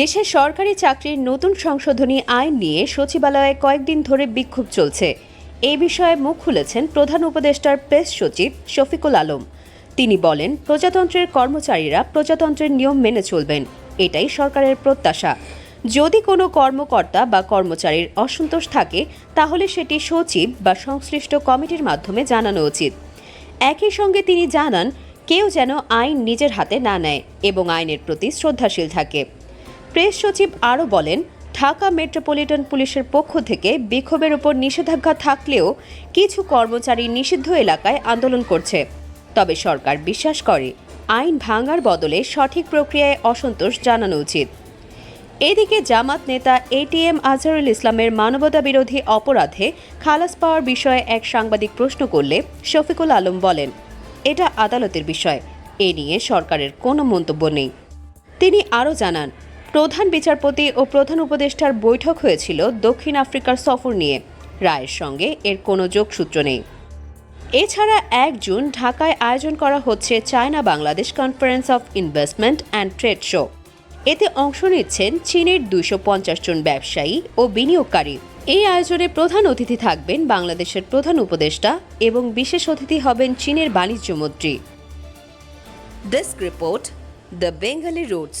দেশের সরকারি চাকরির নতুন সংশোধনী আইন নিয়ে সচিবালয়ে কয়েকদিন ধরে বিক্ষোভ চলছে। এই বিষয়ে মুখ খুলেছেন প্রধান উপদেষ্টার প্রেস সচিব শফিকুল আলম। তিনি বলেন, প্রজাতন্ত্রের কর্মচারীরা প্রজাতন্ত্রের নিয়ম মেনে চলবেন, এটাই সরকারের প্রত্যাশা। যদি কোনো কর্মকর্তা বা কর্মচারীর অসন্তোষ থাকে, তাহলে সেটি সচিব বা সংশ্লিষ্ট কমিটির মাধ্যমে জানানো উচিত। একই সঙ্গে তিনি জানান, কেউ যেন আইন নিজের হাতে না নেয় এবং আইনের প্রতি শ্রদ্ধাশীল থাকে। প্রেস সচিব আরও বলেন, ঢাকা মেট্রোপলিটন পুলিশের পক্ষ থেকে বিক্ষোভের উপর নিষেধাজ্ঞা থাকলেও কিছু কর্মচারী নিষিদ্ধ এলাকায় আন্দোলন করছে। তবে সরকার বিশ্বাস করে, আইন ভাঙার বদলে সঠিক প্রক্রিয়ায় অসন্তোষ জানানো উচিত। এদিকে জামাত নেতা এটিএম আজহারুল ইসলামের মানবতা বিরোধী অপরাধে খালাস পাওয়ার বিষয়ে এক সাংবাদিক প্রশ্ন করলে শফিকুল আলম বলেন, এটা আদালতের বিষয়। এ নিয়ে সরকারের কোনো মন্তব্য নেই। তিনি আরও জানান প্রধান বিচারপতি ও প্রধান উপদেষ্টার বৈঠক হয়েছিল দক্ষিণ আফ্রিকার সফর নিয়ে। রায়ের সঙ্গে এর কোনো যোগসূত্র নেই। এছাড়া এক জুন ঢাকায় আয়োজন করা হচ্ছে China Bangladesh conference of investment and trade show. এতে অংশ নিচ্ছেন চীনের দুইশো পঞ্চাশ জন ব্যবসায়ী ও বিনিয়োগকারী। এই আয়োজনে প্রধান অতিথি থাকবেন বাংলাদেশের প্রধান উপদেষ্টা এবং বিশেষ অতিথি হবেন চীনের বাণিজ্য মন্ত্রী desk report the Bengali roots